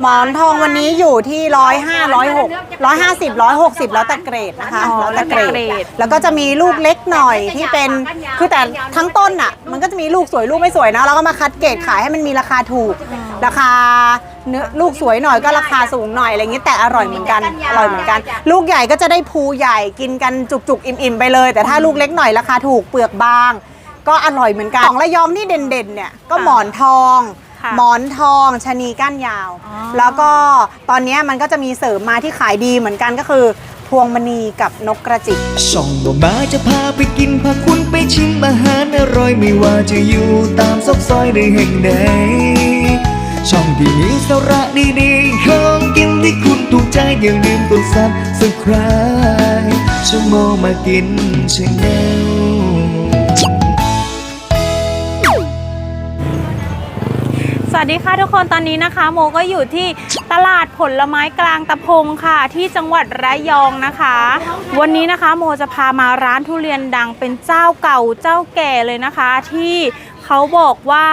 หมอนทองวันนี้อยู่ที่ร้อยห้าร้อยหกร้อยห้าสิบร้อยหกสิบแล้วแต่เกรดนะคะอ๋อแล้วแต่เกรแล้วแต่เกรดดแล้วก็จะมีลูกเล็กหน่อยที่เป็นคือแต่ทั้งต้นอะ มันก็จะมีลูกสวยลูกไม่สวยนะแล้วก็มาคัดเกรดขายให้มันมีราคาถูก ราคาเนื้อลูกสวยหน่อยก็ราคาสูงหน่อยอะไรอย่างนี้แต่อร่อยเหมือนกันอร่อยเหมือนกัน ลูกใหญ่ก็จะได้ภูใหญ่กินกันจุกๆอิ่มๆไปเลย แต่ถ้าลูกเล็กหน่อยราคาถูกเปลือกบาง ก็อร่อยเหมือนกันของระยองที่เด่นๆเนี่ยก็หมอนทอง ค่ะหมอนทองชะนีก้านยาว อ๋อ แล้วก็ตอนนี้มันก็จะมีเสริมมาที่ขายดีเหมือนกันก็คือ พวงมณีกับนกกระจิบช่องบ่มาจะพาไปกิน พาคุณไปชิมอาหารอร่อยไม่ว่าจะอยู่ตามซอกซอยในแห่งใดช่องที่มีสาระดีๆของกินที่คุณถูกใจอย่าลืมกดซับสไคร b e ชั่วโมงมากินชาแนล สวัสดีค่ะทุกคนตอนนี้นะคะ โมก็อยู่ที่ตลาดผลไม้กลางตะพงค่ะ ที่จังหวัดระยองนะคะ วันนี้นะคะโมจะพามาร้านทุเรียนดังเป็นเจ้าเก่าเจ้าแก่เลยนะคะ ที่เขาบอกว่า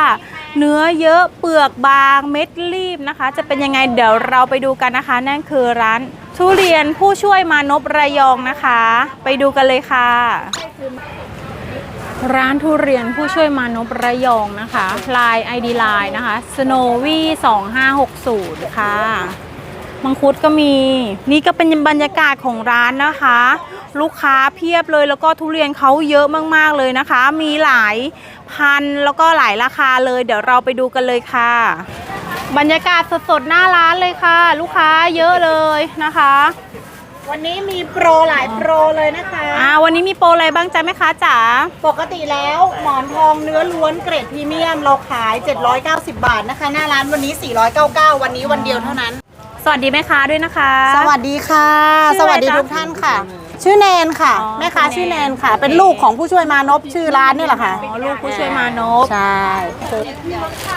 เนื้อเยอะเปลือกบางเม็ดรีบนะคะ จะเป็นยังไงเดี๋ยวเราไปดูกันนะคะ นั่นคือร้านทุเรียนผู้ช่วยมานพระยองนะคะ ไปดูกันเลยค่ะ ร้านทุเรียนผู้ช่วยมานพระยองนะคะลาย ID ไลน์นะคะ snowy 2560 ค่ะ มังคุดก็มี นี่ก็เป็นบรรยากาศของร้านนะคะ ลูกค้าเพียบเลยแล้วก็ทุเรียนเขาเยอะมากๆเลยนะคะ มีหลายพันแล้วก็หลายราคาเลย เดี๋ยวเราไปดูกันเลยค่ะ บรรยากาศสดๆหน้าร้านเลยค่ะ ลูกค้าเยอะเลยนะคะ วันนี้มีโปรหลายโปรเลยนะคะ อ่าวันนี้มีโปรอะไรบ้างจ๊ะแม่ค้าจ๋า ปกติแล้วหมอนทองเนื้อล้วนเกรดพรีเมียมเราขาย 790 บาทนะคะ หน้าร้านวันนี้ 499 วันนี้วันเดียวเท่านั้น สวัสดีแม่ค้าด้วยนะคะ สวัสดีค่ะชื่สออะไรวัสดีจ๊ะทุกท่านค่ะ ชื่อแนนค่ะ อ๋อแม่ค้าชื่ชื่ออแนแนนนค่ะเป็นลูกของผู้ช่วยมานพชื่อร้านนี่แหละค่ะ อ๋อลูกผู้ช่วยมานพใช่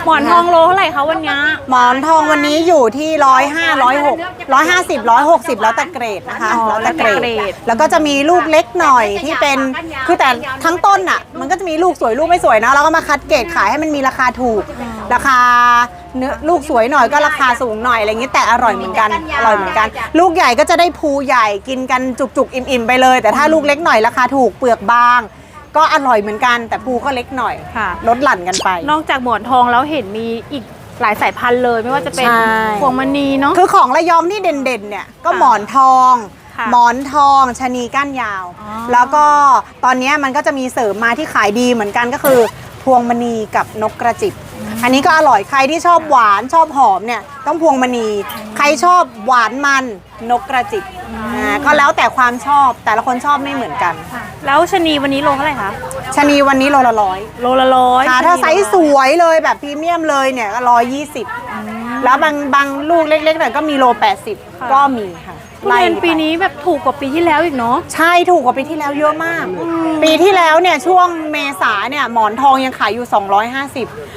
หมอนทองโลเท่าไหร่คะวันนี้หมอนทองวันนี้อยู่ที่ร้อยห้าร้อยหกร้อยห้าสิบร้อยหกสิบแล้วแต่เกรดนะคะอ๋อแล้วแต่เกรแล้วแต่เกรดดแล้วก็จะมีลูกเล็กหน่อยที่เป็นคือแต่ทั้งต้นอะ มันก็จะมีลูกสวยลูกไม่สวยนะแล้วก็มาคัดเกรดขายให้มันมีราคาถูก ราคา เนื้อลูกสวยหน่อยก็ราคาสูงหน่อยอะไรอย่างนี้แต่อร่อยเหมือนกันอร่อยเหมือนกัน ลูกใหญ่ก็จะได้ภูใหญ่กินกันจุกๆอิ่มๆไปเลย แต่ถ้าลูกเล็กหน่อยราคาถูกเปลือกบาง ก็อร่อยเหมือนกัน แต่ภูก็เล็กหน่อยค่ะ ลดหลั่นกันไป นอกจากหมอนทองแล้วเห็นมีอีกหลายสายพันธุ์เลยไม่ว่าจะเป็นใช่ พวงมณีเนาะ คือของระยองที่เด่นๆเนี่ยก็ค่ะหมอนทอง ค่ะหมอนทองชะนีก้านยาว อ๋อ แล้วก็ตอนนี้มันก็จะมีเสริมมาที่ขายดีเหมือนกันก็คือ พวงมณีกับนกกระจิบ อันนี้ก็อร่อยใครที่ชอบหวานชอบหอมเนี่ยต้องพวงมณี ใครชอบหวานมันนกกระจิบอ่าก็แล้วแต่ความชอบแต่ละคนชอบไม่เหมือนกันแล้วชะนีวันนี้โลเท่าไหร่คะชะนีวันนี้โลละร้อยโลละร้อยค่ะถ้าไซส์สวยเลยแบบพรีเมียมเลยเนี่ยก็ร้อยยี่สิบแล้วบางบางลูกเล็กๆหน่อยก็มีโลแปดสิบก็มีค่ะทุเรียนปีนี้แบบถูกกว่าปีที่แล้วอีกเนาะใช่ถูกกว่าปีที่แล้วเยอะมาก ปีที่แล้วเนี่ยช่วงเมษาเนี่ยหมอนทองยังขายอยู่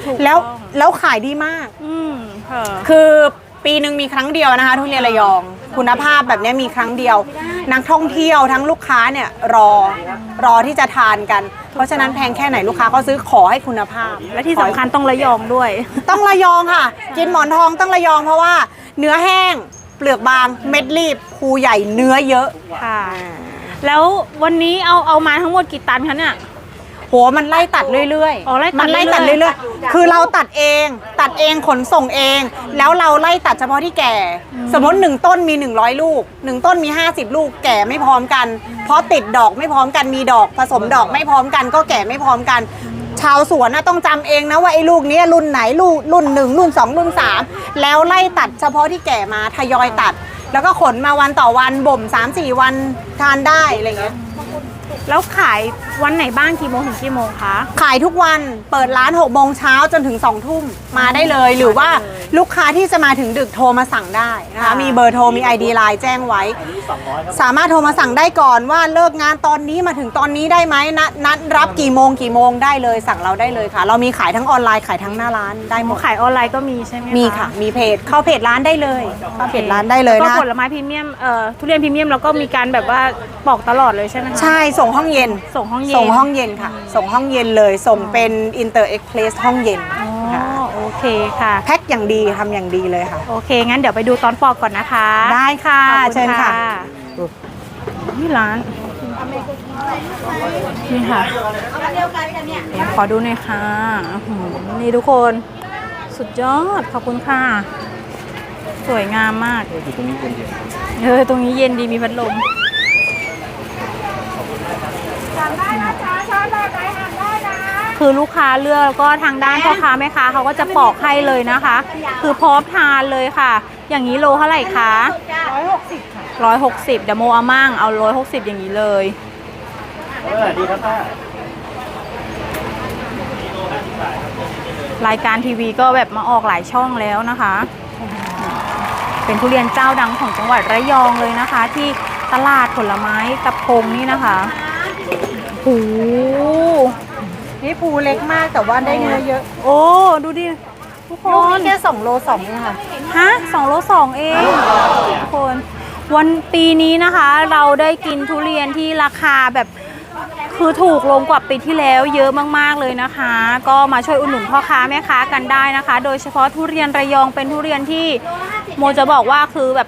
ถูก250แล้วต้อง แล้วขายดีมาก อืมค่ะ คือปีหนึ่งมีครั้งเดียวนะคะ ทุเรียนระยอง คุณภาพแบบเนี้ยมีครั้งเดียว นักท่องเที่ยวทั้งลูกค้าเนี่ยรอรอที่จะทานกัน เพราะฉะนั้นแพงแค่ไหนลูกค้าก็ซื้อขอให้คุณภาพและที่สำคัญต้องระยองด้วย ต้องระยองค่ะ กินหมอนทองต้องระยองเพราะว่า เนื้อแห้ง เปลือกบาง เม็ดรีบภูใหญ่เนื้อเยอะ ค่ะ แล้ววันนี้เอาเอามาทั้งหมดกี่ตันคะเนี่ย โหมันไล่ตัดเรื่อยอ๋อไล่ตัดมันไล่ตัดเรื่อยๆเรื่อยๆ คือเราตัดเองตัดเองขนส่งเอง แล้วเราไล่ตัดเฉพาะที่แก่ สมมติหนึ่งต้นมี 100 ลูกหนึ่งต้นมี 50 ลูกแก่ไม่พร้อมกัน เพราะติดดอกไม่พร้อมกันมีดอกผสมดอกไม่พร้อมกัน ก็แก่ไม่พร้อมกัน ชาวสวนนะต้องจำเองนะว่าไอ้ลูกเนี้ยรุ่นไหนลูกรุ่นหนึ่งรุ่นสองรุ่นสามแล้วไล่ตัดเฉพาะที่แก่มาทยอยตัด แล้วก็ขนมาวันต่อวันบ่ม3-4 วันทานได้อะไรอย่างเงี้ย แล้วขายวันไหนบ้างกี่โมงถึงกี่โมงคะ ขายทุกวันเปิดร้าน6โมงเช้าจนถึง2ทุ่มมาได้เลย หรือว่าลูกค้าที่จะมาถึงดึกโทรมาสั่งได้นะคะค่ะมีเบอร์โทรมี ID ไลน์แจ้งไว้ สามารถโทรมาสั่งได้ก่อนว่าเลิกงานตอนนี้มาถึงตอนนี้ได้ไหมนัดนัดรับกี่โมงกี่โมงได้เลยสั่งเราได้เลยค่ะ เรามีขายทั้งออนไลน์ขายทั้งหน้าร้านได้หมดขายออนไลน์ก็มีใช่ไหมมีค่ะ มีเพจเข้าเพจร้านได้เลยเข้าเพจร้านได้เลยแล้วนะก็ผลไม้พรีเมียมเอ่อทุเรียนพรีเมียมแล้วก็มีการแบบว่าบอกตลอดเลยใช่ไหมคะใช่ส่งห้องเย็น ส่งห้องเย็นส่งห้องเย็นค่ะ ส่งห้องเย็นเลย ส่งเป็น Inter Express ห้องเย็นอ๋อค่ะโอเคเคค่ะ แพ็คอย่างดีทำอย่างดีเลยค่ะ โอเค งั้นเดี๋ยวไปดูตอนปอกก่อนนะคะได้ค่ะขอบณเชิญค่ะ นี่ร้าน นี่ค่ะเดี๋ยวขอดูหน่อยค่ะอื้อหือนี่ทุกคน สุดยอด ขอบคุณค่ะ สวยงามมากเออ ตรงนี้เย็นดีมีพัดลม คือลูกค้าเลือกแล้วก็ทางด้านพ่อค้าแม่ค้าเขาก็จะปอกให้เลยนะคะ คือพร้อมทานเลยค่ะ อย่างนี้โลเท่าไหร่คะร้อยหกสิบร้อยหกสิบเดี๋ยวโมเอามั่งเอาร้อยหกสิบอย่างนี้เลยดีครับป้ารายการทีวีก็แบบมาออกหลายช่องแล้วนะคะ เป็นทุเรียนเจ้าดังของจังหวัดระยองเลยนะคะ ที่ตลาดผลไม้กับพงนี่นะคะโอ้โหนี่ภูเล็กมากแต่ว่าได้เนื้อเยอะโอ้ดูดิทุกคลูกนนี้แค่2โล2เองค่ะ ฮะสองโลสองเองทุกคน วันปีนี้นะคะ เราได้กินทุเรียนที่ราคาแบบคือถูกลงกว่าปีที่แล้วเยอะมากๆเลยนะคะ ก็มาช่วยอุดหนุนพ่อค้าแม่ค้ากันได้นะคะ โดยเฉพาะทุเรียนระยองเป็นทุเรียนที่โมจะบอกว่าคือแบบ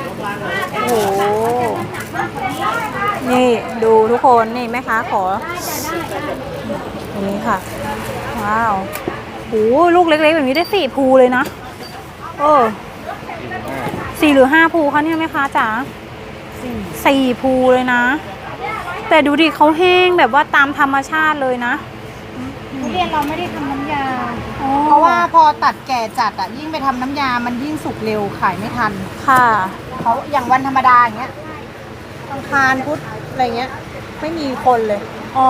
โอ้โห นี่ดูทุกคนนี่แม่ค้าขอตรงนี้ค่ะ ว้าวโอ้โหลูกเล็กๆแบบนี้ได้สี่ภูเลยนะ เออสี่หรือห้าภูคะเนี่ยแม่ค้าจ๋าสี่ภูเลยนะ แต่ดูดิเขาแห้งแบบว่าตามธรรมชาติเลยนะทุเรียนเราไม่ได้ทำน้ำยาอ๋อเพราะว่าพอตัดแก่จัดอะยิ่งไปทำน้ำยามันยิ่งสุกเร็วขายไม่ทัน ค่ะ เขาอย่างวันธรรมดาอย่างเงี้ยอังคารพุธอะไรเงี้ย ไม่มีคนเลยอ๋อ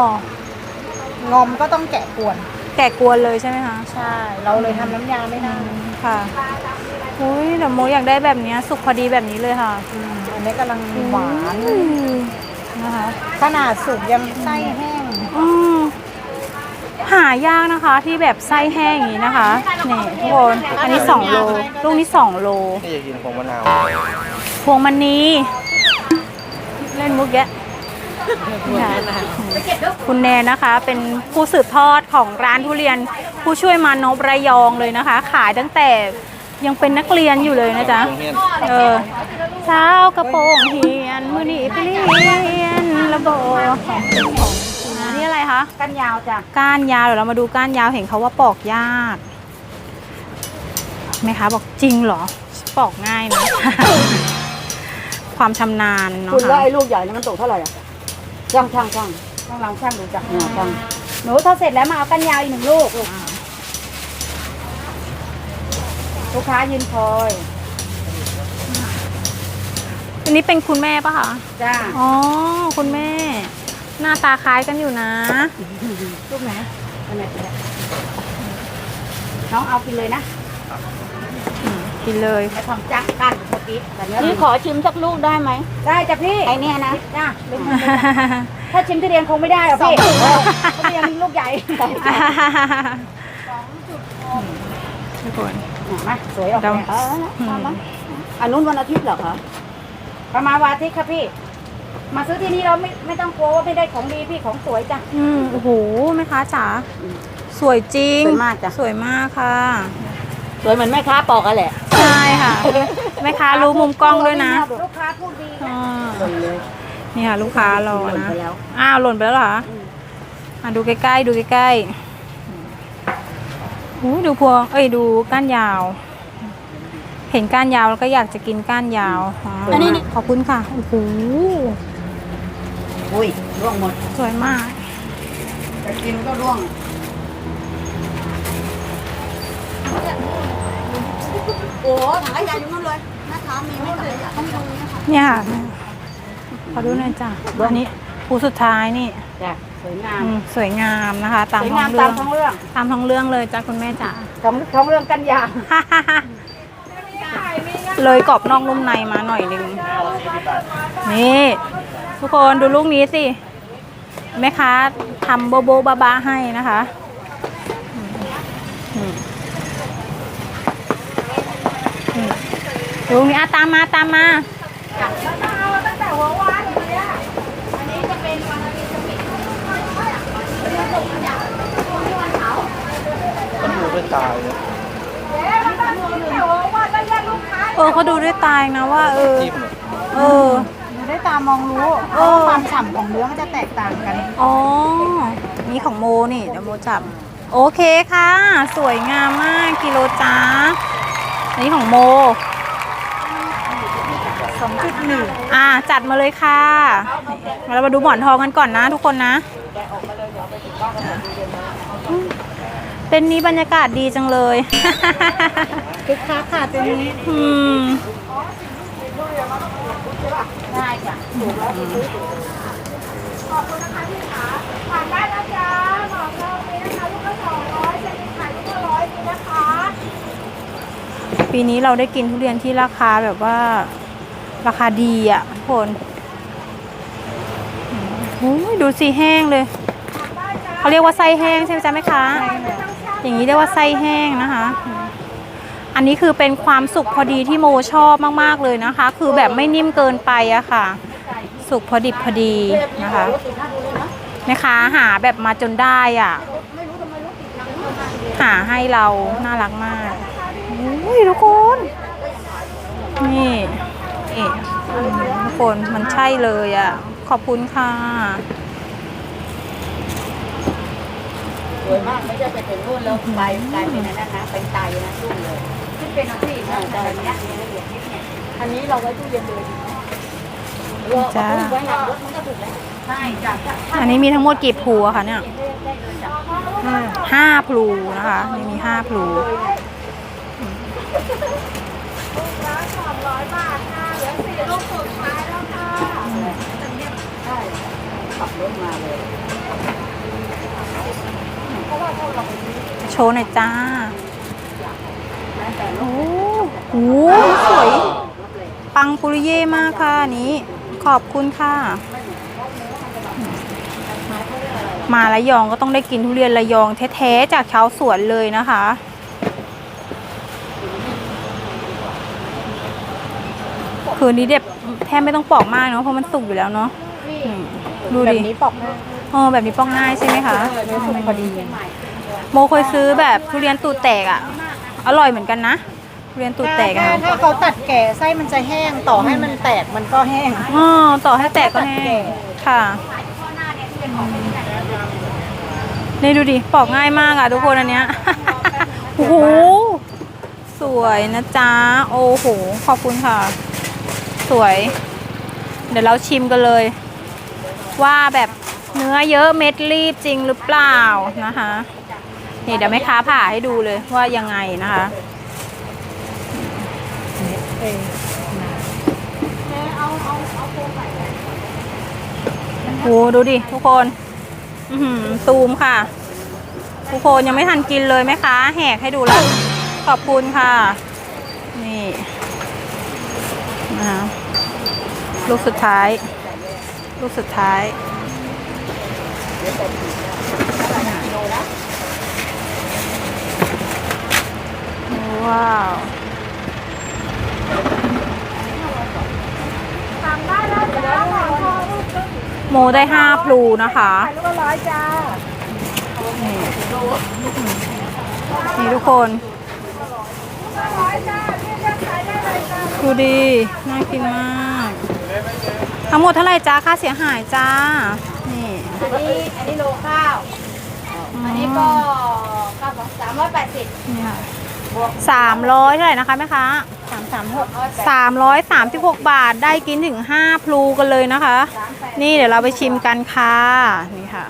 งอมก็ต้องแกะกวน แกะกวนเลยใช่ไหมคะใช่ เราเลยทำน้ำยาไม่นานค่ะอุ้ยแต่โมอยากได้แบบเนี้ยสุกพอดีแบบนี้เลยค่ะอันนี้กำลังหวานอืมนะคะขนาดสุกยังไส้แห้งอืมหายากนะคะที่แบบไส้แห้งอย่างนี้นะคะนี่ทุกคนอันนี้2โลลูกนี้2โล นี่จะกินของมะนาว พวงมันนีเล่นมุกแยะคุณแนนนะคะ เป็นผู้สืบทอดของร้านทุเรียนผู้ช่วยมานพระยองเลยนะคะ ขายตั้งแต่ยังเป็นนักเรียนอยู่เลยนะจ๊ะเฮียนเออเช้ากระโปรงเฮียนมือนีไปเรียนระโบอันนี่อะไรคะกันยาวจ้ะ ก้านยาวเดี๋ยวเรามาดูก้านยาวเห็นเขาว่าปอกยากแม่ค้าบอกจริงเหรอ ปอกง่ายนะ ความชำนาญเนาะคุณแล้วค่ะไอ้ลูกใหญ่นี่มันตกเท่าไหร่อะช่างช่างช่างต้องลองช่างดูจ้ะเนี่ยช่างหนูถ้าเสร็จแล้วมาเอากันยาวอีกหนึ่งลูกลูกลูกค้ายืนคอยอันนี้เป็นคุณแม่ปะคะจ้าอ๋อคุณแม่ หน้าตาคล้ายกันอยู่นะ ลูกไหนอันไหนน้องเอากินเลยนะ กินเลยไอ้ของจักกันเมื่อกี้แต่เนี้ยนี่ขอชิมสักลูกได้ไหมได้จ้ะพี่ไอเนี่ยนะจ้าถ้าชิมทุเรียนคงไม่ได้หรอกพี่ทุเรียนลูกใหญ่ทุกคนมาสวยออกดเลยเออเอามาอันนู้นวันอาทิตย์เหรอคะประมาณวันอาทิตย์ค่ะพี่ มาซื้อที่นี่เราไม่ไม่ต้องกลัวว่าไม่ได้ของดีพี่ของสวยจ้ะอืมโอ้โหแม่ค้าจ๋าสวยจริงสวยมากจ้ะสวยมากค่ะ สวยเหมือนแม่ค้าปอกกันแหละ ใช่ค่ะแม่ค้ารู้มุมกล้องด้วยนะ ลูกค้าพูดดีอ่าสวยเลยนี่ค่ะ ลูกค้ารอหล่นนะไปแล้วอ้าวหล่นไปแล้วเหรออะดูใกล้ๆดูใกล้ๆโอ้ดูพวง เอ้ยดูก้านยาว เห็นก้านยาวแล้วก็อยากจะกินก้านยาวอ๋ออันนี้นี่ขอบคุณค่ะโอ้โหอุ้ยร่วงหมด สวยมากจะกินก็ร่วง โอ้ถังขยะอยู่นู่นเลยนะคะมีไม่ถังขยะต้องดูนะคะเนี่ยค่ะขอดูหน่อยจ้ะอันนี้ภูสุดท้ายนี่จ้ะสวยงามอืมสวยงามนะคะ ตามสวยท้องงามเรื่ตาอมงท้องเรื่องตามท้องเรื่องเลยจ้ะคุณแม่จ๋า ท้องท้องเรื่องกันยาวฮ่าฮ่าฮ่าไม่ง่ายไม่ง่เลยกรอบนอกนุ่มในมาหน่อยหนึงนี่ ทุกคนดูลูกนี้สิแม่ค้าทำโบโบบาบาให้นะคะอืมอื ลูกนี้อะตามมาตามมาต้องดูด้วยตาเลยเออเขาดูด้วยตาเองนะว่า เออ จิ้มเนี่ยเออ ดูด้วยตามองรู้เพราะว่าความฉ่ำของเนื้อมันจะแตกต่างกัน อ๋อ นี่ของโมนี่เดี๋ยวโมจับ โอเคค่ะ สวยงามมากกิโลจ้าอันนี้ของโม 2.1อ่าจัดมาเลยค่ะนี่เรามาดูหมอนทองกันก่อนนะทุกคนนะอืมเต็นท์นี้บรรยากาศดีจังเลยคึกคักค่ะตัวนี้อืมได้จ้ะปีนี้เราได้กินทุเรียนที่ราคาแบบว่า ราคาดีอะทุกคนโอ้ยดูสิแห้งเลย เขาเรียกว่าไส้แห้งใช่ไหมจ๊ะแม่ค้าอย่างนี้เรียกว่าไส้แห้งนะคะ อันนี้คือเป็นความสุกพอดีที่โมชอบมากๆเลยนะคะ คือแบบไม่นิ่มเกินไปอะค่ะ สุกพอดิบพอดีนะคะแม่ค้าหาแบบมาจนได้อะ หาให้เราน่ารักมากอุ้ยทุกคน นี่ นี่อืมทุกคนมันใช่เลยอะ ขอบคุณค่ะสวยมากไม่ใช่ไปถึงนู่นแล้วใบกลายเป็นอันนั้นนะเป็นไตนะรุ่นเลยที่เป็นอันที่แต่อันเนี้ยละเอียดนิดเนี่ยอันนี้เราไว้ตู้เย็นเลยดีจ้าไว้หลังรถมันก็ถูกแล้วใช่จ้ะอันนี้มีทั้งหมดกี่พลูอะคะ เนี่ยห้าพลูนะคะนี่มีห้าพลูขับรถมาเลยโชว์หน่อยจ้าโอ้โหสวยปังปุริเย่มากค่ะอันนี้ ขอบคุณค่ะ มาระยองก็ต้องได้กินทุเรียนระยองแท้ๆจากชาวสวนเลยนะคะ คืนนี้เด็บแทบไม่ต้องปอกมากเนาะเพราะมันสุกอยู่แล้วเนาะอืมดูแบบดินี้ปอกหน้าเออแบบนี้ปอกง่ายใช่ไหมคะพอดีโมเคยซื้อแบบทุเรียนตูดแตกอะอร่อยเหมือนกันนะทุเรียนตูดแตกถ้าอะถ้าเขาตัดแก่ไส้มันจะแห้งต่อให้มันแตกมันก็แห้ง อ๋อต่อให้แตกก็แห้งค่ะนี่ดูดิปอกง่ายมากอะทุกคนอันเนี้ย โอ้โหสวยนะจ๊ะ โอ้โห ขอบคุณค่ะ สวย เดี๋ยวเราชิมกันเลย ว่าแบบเนื้อเยอะเม็ดรีบจริงหรือเปล่านะคะนี่เดี๋ยวแม่ค้าผ่าให้ดูเลยว่ายังไงนะคะโหดูดิทุกคนอืตูมค่ะ ทุกคนยังไม่ทันกินเลยไหมคะ แหกให้ดูแล้ว ขอบคุณค่ะ นี่ นะคะลูกสุดท้าย ลูกสุดท้ายว้าวโมได้ห้าพลูนะคะนี่นี่ทุกคน ดูดีน่ากินมาก ทั้งหมดเท่าไหร่จ้าค่าเสียหายจ้า นี่ อันนี้อันนี้โลข้าว อันนี้ก็ข้าวสามร้อยแปดสิบนี่ค่ะสามร้อยเท่าไหร่นะคะแม่ค้าสามสามหกสามร้อยสามสิบหกบาทได้กินถึงห้าพลูกันเลยนะคะ นี่เดี๋ยวเราไปชิมกันค่ะนี่ค่ะ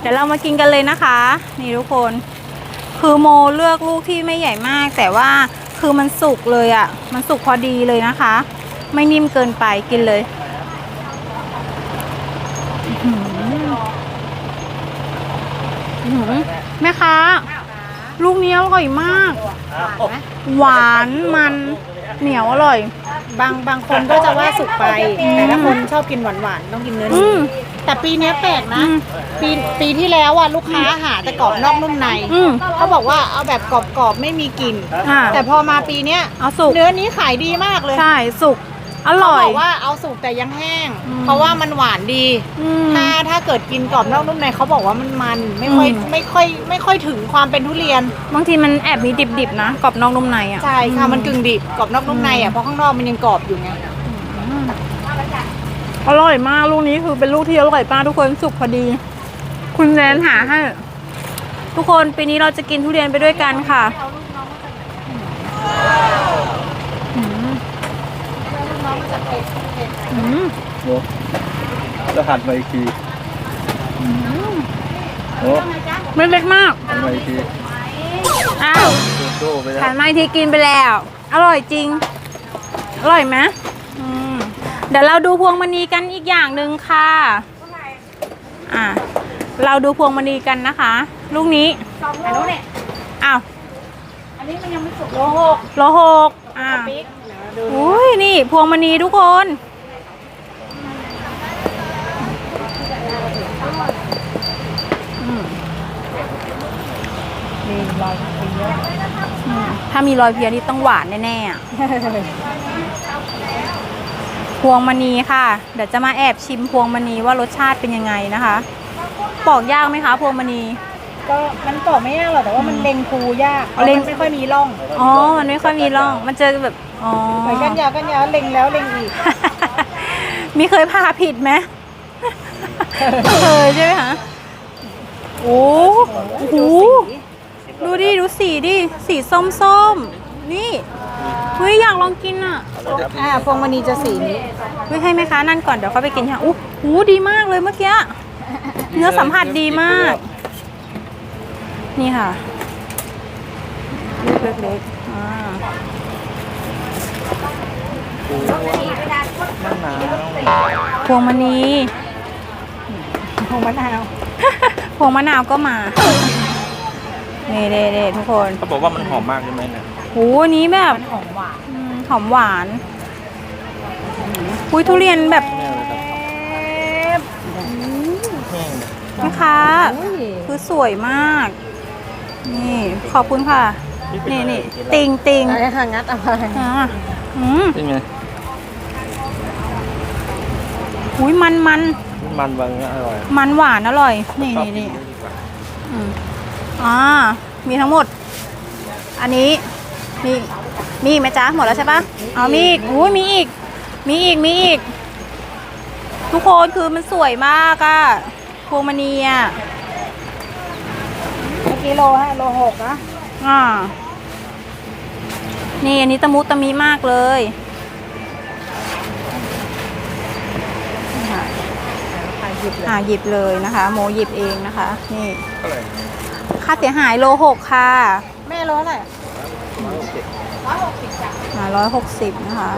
เดี๋ยวเรามากินกันเลยนะคะ นี่ทุกคน คือโมเลือกลูกที่ไม่ใหญ่มากแต่ว่า คือมันสุกเลยอะ่ะ มันสุกพอดีเลยนะคะ ไม่นิ่มเกินไปกินเลยแม่ค้าลูกนี้อร่อยมาก หวานมันเหนียวอร่อย บางบางคนก็จะว่าสุกไป แต่ถ้าคนชอบกินหวานๆ ต้องกินเนื้อ แต่ปีเนี้ยแปลกนะอืมปีปีที่แล้วอะลูกค้าหาแต่กรอบนอกนุ่มในอืมเขาบอกว่าเอาแบบกรอบๆไม่มีกลิ่นอ่าแต่พอมาปีเนี้ยเอาสุก เนื้อนี้ขายดีมากเลยใช่สุก อเขาร่อยบอกว่าเอาสุกแต่ยังแห้ง อืม เพราะว่ามันหวานดี อืม ถ้าถ้าเกิดกินกรอบนอกนุ่มในเขาบอกว่ามันมันไม่ค่อยอืม ไม่ค่อยไม่ค่อยถึงความเป็นทุเรียนบางทีมันแอบมีดิบๆนะกรอบนอกนุ่มในอะใช่ค่ะมันกึ่งดิบกรอบนอกนุ่มในอะเพราะข้างนอกมันยังกรอบอยู่ไง อร่อยมากลูกนี้คือเป็นลูกที่อร่อยมากทุกคนสุกพอดี คุณแนนหาให้ทุกคนปีนี้เราจะกินทุเรียนไปด้วยกันค่ะอืมอืมโอ้แล้วหันมาอีกทีโอ้เม็ดเล็กมากหันมาอีกทีอ้าวโดนไปแล้วทานมาอีกทีกินไปแล้ว อร่อยจริง อร่อยไหม เดี๋ยวเราดูพวงมณีกันอีกอย่างหนึ่งค่ะอ่าเราดูพวงมณีกันนะคะ ลูกนี้อันนู้นเนี่ยอ้าวอันนี้มันยังไม่สุกโลหกโลหกอ่าปิ๊กเดี๋ยวดูอุ้ยนี่พวงมณีทุกคนอืมนี่รอยปีเยอะอืมถ้ามีรอยเพียนี่ต้องหวานแน่ๆอะ พวงมณีค่ะ เดี๋ยวจะมาแอบชิมพวงมณีว่ารสชาติเป็นยังไงนะคะ ปอกยากไหมคะ พวงมณี ก็มันกรอบไม่ยากหรอกแต่ว่ามันเล็งภูยากเอาเล็ง มันไม่ค่อยมีร่องอ๋อ มันไม่ค่อยมีร่อง มันเจอแบบอ๋อ เหมือนกันยาวกันยาวเล็งแล้วเล็งอีก มีเคยพาผิดไหม เคยใช่ไหมคะโอ้โหดูดิ ดูสีดิ สีส้มส้มๆ นี่เฮ้ยอยากลองกินอะอ่าพวงมณีจะสีนี้เฮ้ยให้ไหมคะนั่นก่อนเดี๋ยวเขาไปกินค่ะอู้หูดีมากเลยเมื่อกี้เนื้อสัมผัสดีมาก นี่ค่ะลูกเล็กๆอ่านั่งหนาวพวงมณีพวงมะนาวพวงมะนาวก็มานี่เด็ดๆทุกคนเขาบอกว่ามันหอมมากใช่ไหมเนี่ย โอ้อันนี้แบบหอมหวานอืมหอมหวานอุ้ยทุเรียนแบบแน่เลยครับแห้งเลยนะคะอุ้ยคือสวยมาก นี่ขอบคุณค่ะ นี่นี่ติงติงอะไรค่ะงัดอะไรอ่าอืมเป็นไงอุ้ยมันมันมันบางเนี้ยอร่อยมันหวานอร่อย นี่ชอบนี่กินี่ ดีกว่า อืมอ่า มีทั้งหมด อันนี้ มีมีอีกไหมจ๊ะหมดแล้วใช่ปะเอามีอีกอุ้ยมีอีก มีอีกมีอีก ทุกคนคือมันสวยมากอะพวงมณีอะเมื่อกี้โลฮะโลหกนะอ่านี่อันนี้ตะมุตะมีมากเลยนี่ค่ะอ่าหยิบเลยนะคะ โมหยิบเองนะคะ นี่เท่าไหร่ค่าเสียหายโลหกค่ะ แม่โลเท่าไหร่ อ่าร้อยหกสิบนะคะ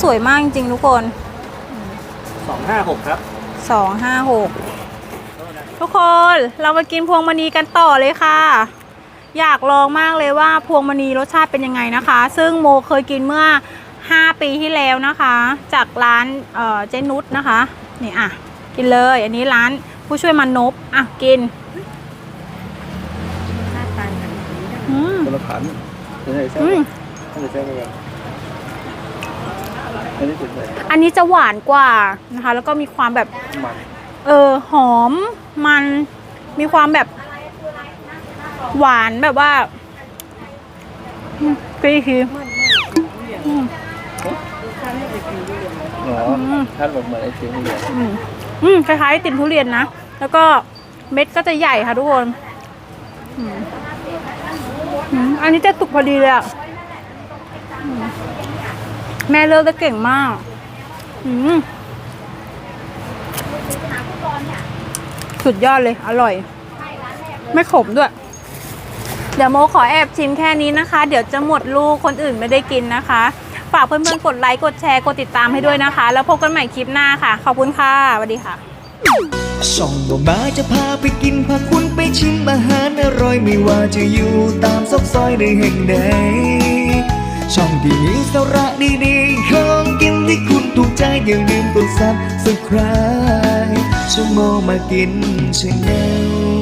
สวยมากจริงๆทุกคนสองห้าหกครับสองห้าหกทุกคนเรามากินพวงมณีกันต่อเลยค่ะ อยากลองมากเลยว่าพวงมณีรสชาติเป็นยังไงนะคะ ซึ่งโมเคยกินเมื่อ 5 ปีที่แล้วนะคะ จากร้านเอ่อเจนุสนะคะ นี่อะ กินเลย อันนี้ร้านผู้ช่วยมันนบอะกิน อืมคนละพันเดี๋ยวไหนแซ่บอืมเดี๋ยวแซ่บเลยอันนี้สุดเลยอันนี้จะหวานกว่านะคะ แล้วก็มีความแบบ มันเออหอมมันมีความแบบ หวานแบบว่าอืมกรีคืออืมอ๋อมท่านลงเหมือนไอติมเลยอืมอืมคล้ายๆติ่มทุเรียนนะ แล้วก็เม็ดก็จะใหญ่ค่ะทุกคนอืม อันนี้จะสุกพอดีเลยอะแม่เลิกได้เก่งมาก อืมสุดยอดเลย อร่อย ไม่ขมด้วย เดี๋ยวโมขอแอบชิมแค่นี้นะคะ เดี๋ยวจะหมดลูกคนอื่นไม่ได้กินนะคะ ฝากเพื่อนๆ กดไลค์ กดแชร์ กดติดตามให้ด้วยนะคะ แล้วพบกันใหม่คลิปหน้าค่ะ ขอบคุณค่ะสวัสดีค่ะ ส่องบ่มาจะพาไปกินพาคุณไปชิมอาหารอร่อยไม่ว่าจะอยู่ตามซอกซอยในแห่งใดช่องที่มีสาระดีๆของกินที่คุณถูกใจอย่าลืมกดซับสไครต์ชั่วโมงมากินชาแนล